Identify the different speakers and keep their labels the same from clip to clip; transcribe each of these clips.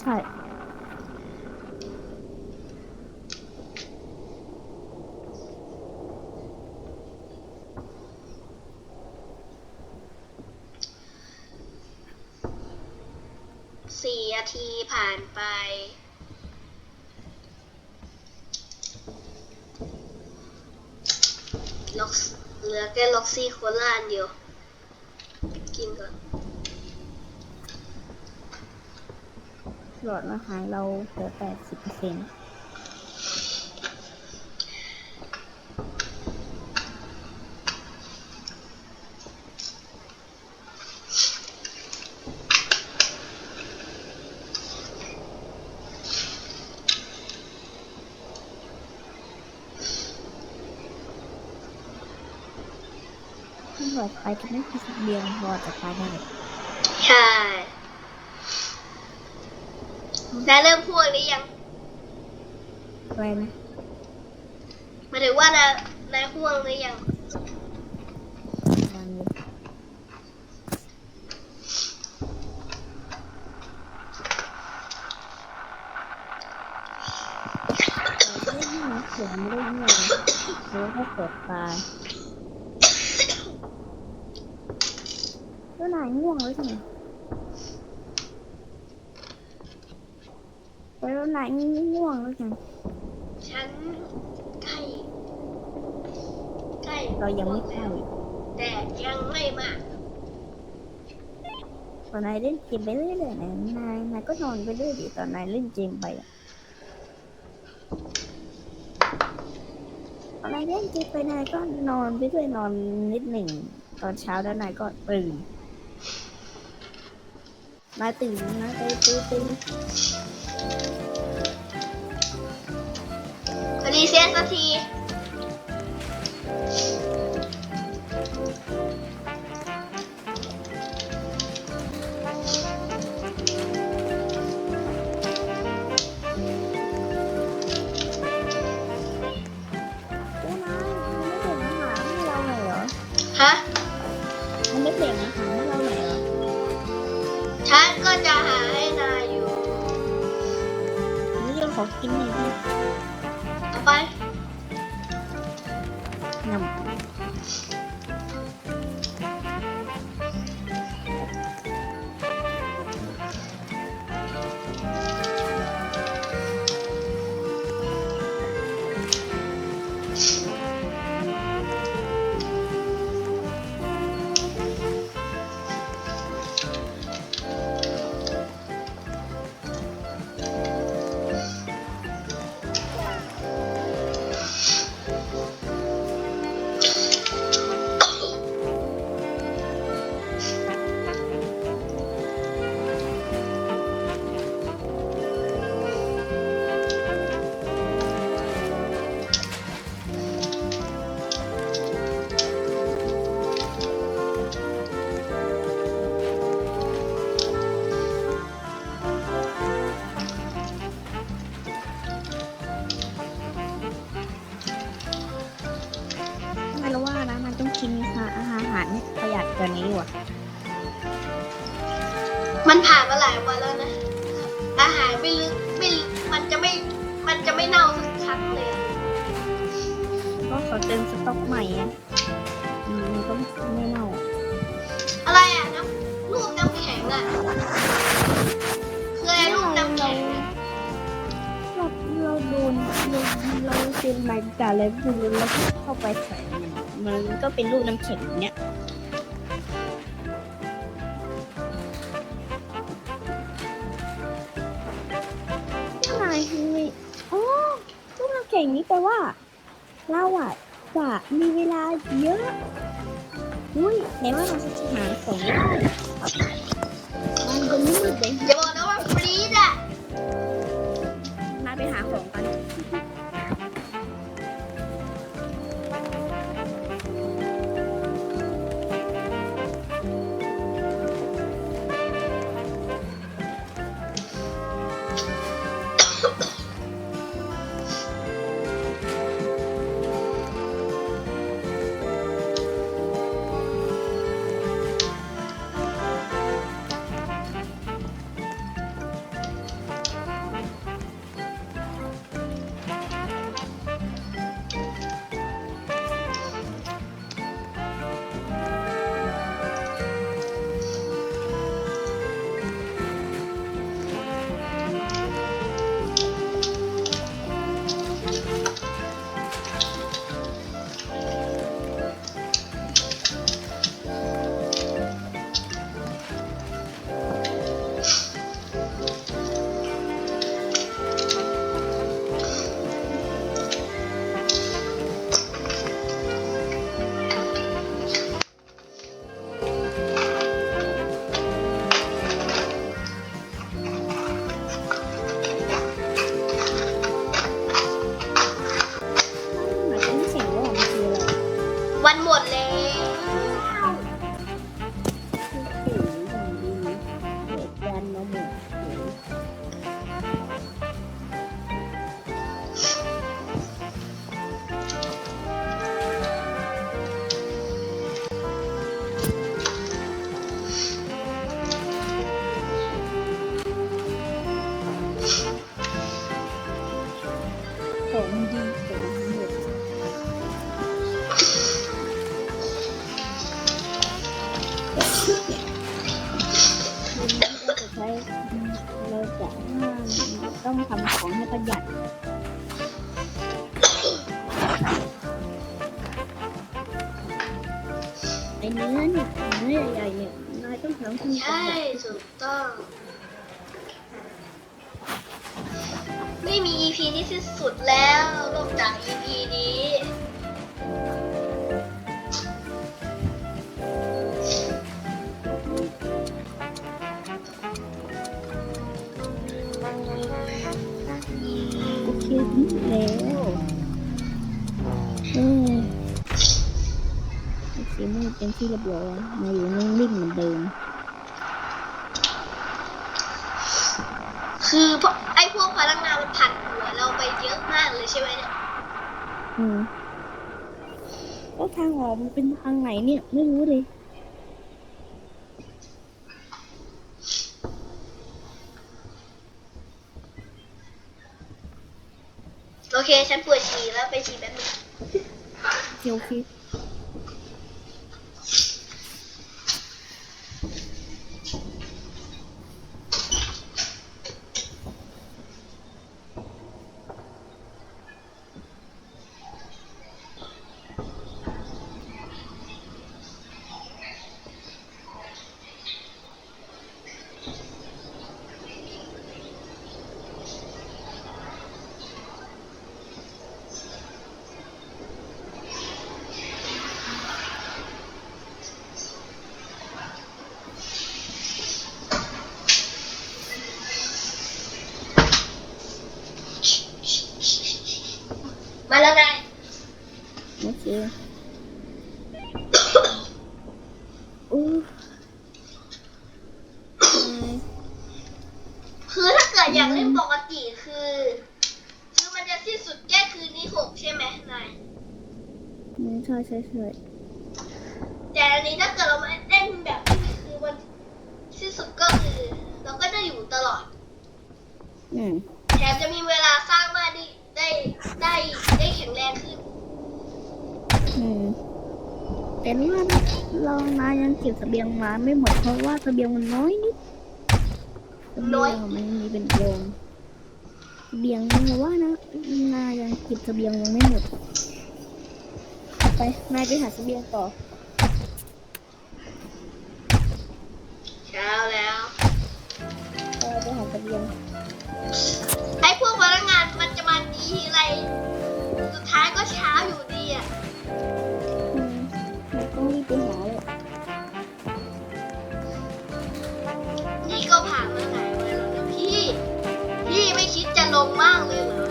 Speaker 1: ใช่
Speaker 2: สี่นาทีผ่านไป ล็อกเหลือแค่ล็อกซี่โคลาอันเดียว กินก่อน
Speaker 1: หลอดอาหารเราเหลือแปดสิบเปอร์เซ็นต์หลอดไปจะไม่พิสเบียงหลอดจะตายได้
Speaker 2: ใช่ นายเริ่มพูดหรือยัง
Speaker 1: อะไรนะ
Speaker 2: หมายถึงว่านายนายห่วงหรือยัง
Speaker 1: วันนี้ไม่ได้ยินนะเสียงไม่ได้ยินเลยหรือว่าเปิดตาแล้วนายง่วงหรือไง แล้วนายง่วงหรือไง
Speaker 2: ฉันใกล้ใกล้
Speaker 1: เรายังไม่ใกล้
Speaker 2: แต่ยังไม่มาก
Speaker 1: ตอนนายเล่นเกมไปเรื่อยๆนะนายนายก็นอนไปเรื่อยดิตอนนายเล่นเกมไปอะตอนนายเล่นเกมไปนายก็นอนไปด้วยนอนนิดหนึ่งตอนเช้าแล้วนายก็ตื่นนายตื่นนายตื่นตื่นตื่น
Speaker 2: รีเซ็ตสักที
Speaker 1: แล้วนายมันไม่เปลี่ยนอาหารให้เราหน่อยเหรอมันไม่เปลี่ยนอาหารให้เราหน่อยเหรอ
Speaker 2: ฉันก็จะหาให้นายอยู่
Speaker 1: นี่เราขอกินหน่อยดิ
Speaker 2: เมั
Speaker 1: น
Speaker 2: ผ่านมาหลายวันแล้วนะ อาหารไม่ลึกไม่ลึกมันจะไม่ มันจะไม่เน่าสักครั้งเลยอะ
Speaker 1: ก็ขอเติมสต็อกใหม่อะอืมมันก็ไม่เน่า
Speaker 2: อะไรอะน้ำรูปน้ำแข็งอะคืออะไรรูปน้ำแข็งอะ
Speaker 1: เราเราโดนเราเราเป็นรายการแล้วดูแล้วก็เข้าไปใส่มันมันก็เป็นรูปน้ำแข็งเนี้ย อย่างนี้แปลว่า เราอะจะมีเวลาเยอะอุ้ยไหนว่าเราจะหาของได้มันจะมืดเลย ต้องทำของให้ประหยัดไอเนื้อเนี่ยเนื้อใหญ่ๆเนี่ยนายต้องทำให้ประ
Speaker 2: ใช่
Speaker 1: หยัด
Speaker 2: ถูกต้อง ไม่มี EP ที่สิ้นสุดแล้วนอกจาก EP นี้
Speaker 1: เป็นที่เรียบร้อยมาอยู่นิ่งๆเหมือนเดิม
Speaker 2: คือพวกไอ้พวกพลังงานมันผัดหัวเราไปเยอะมากเลยใช่ไหมเนี่ย
Speaker 1: อืมแล้วทางออกมันเป็นทางไหนเนี่ยไม่รู้เลย
Speaker 2: โอเค ฉันปวดฉี่แล้วไปฉี่แป๊บนึง
Speaker 1: เดี๋ยวคิด
Speaker 2: มาแล้วไง
Speaker 1: โอเคอู้ตาย
Speaker 2: คือถ้าเกิดอยากเล่นปกติคือ คือมันจะสิ้นสุดแค่คืนนี้หกใช่ไหมนาย
Speaker 1: อืมใช่ใช่ใช่
Speaker 2: แต่อันนี้ถ้าเกิดเรามาเล่นแบบนี้คือมันสิ้นสุดก็คือ เราก็จะอยู่ตลอด
Speaker 1: อืม
Speaker 2: แถมจะมีเวลาสร้างบ้านได้ได้ได้ได้แข็งแรงขึ้น
Speaker 1: อืม แต่นี่ว่าเรานายยังเก็บเสบียงมาไม่หมดเพราะว่าเสบียงมันน้อยนิดเสบี
Speaker 2: ย
Speaker 1: งมันมีเป็นโยงเบียงเราว่านะนายยังเก็บเสบียงยังไม่หมดไปนายไปหาเสบียงต่อ
Speaker 2: เช้าแล้ว
Speaker 1: เออไปหาเสบียง
Speaker 2: ไอ้พวกพนักงานมันจะมาดีทีไร สุดท้ายก็เช้าอยู่ดีอะ
Speaker 1: ง
Speaker 2: มากเลยเหรอ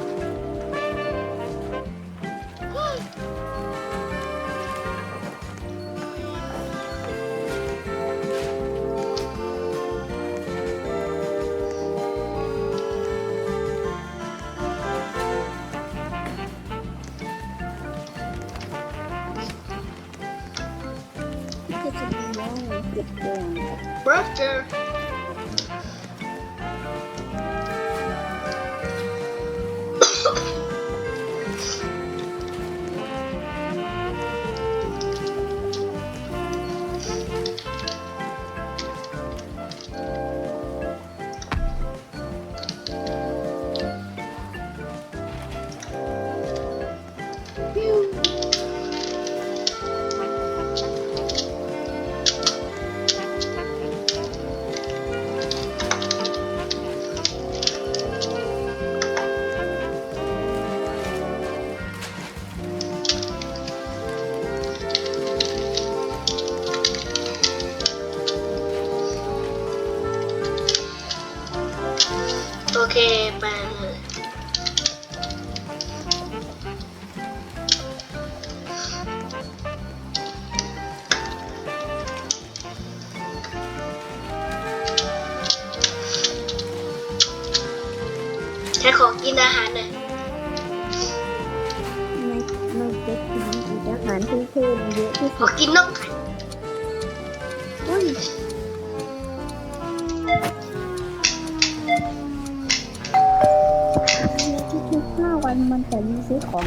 Speaker 1: เก็บเสบียงแล้วเก็บก่อน
Speaker 2: brother ฉันขอกินอาหารหน่อย
Speaker 1: ไม่ไม่จะกินอาหารที่เพิ่มเยอะที่
Speaker 2: ข
Speaker 1: สุ
Speaker 2: อ
Speaker 1: ด
Speaker 2: กินน่องไก่
Speaker 1: โอ้ยทุกๆห้าวันมันจะมีซื้อของ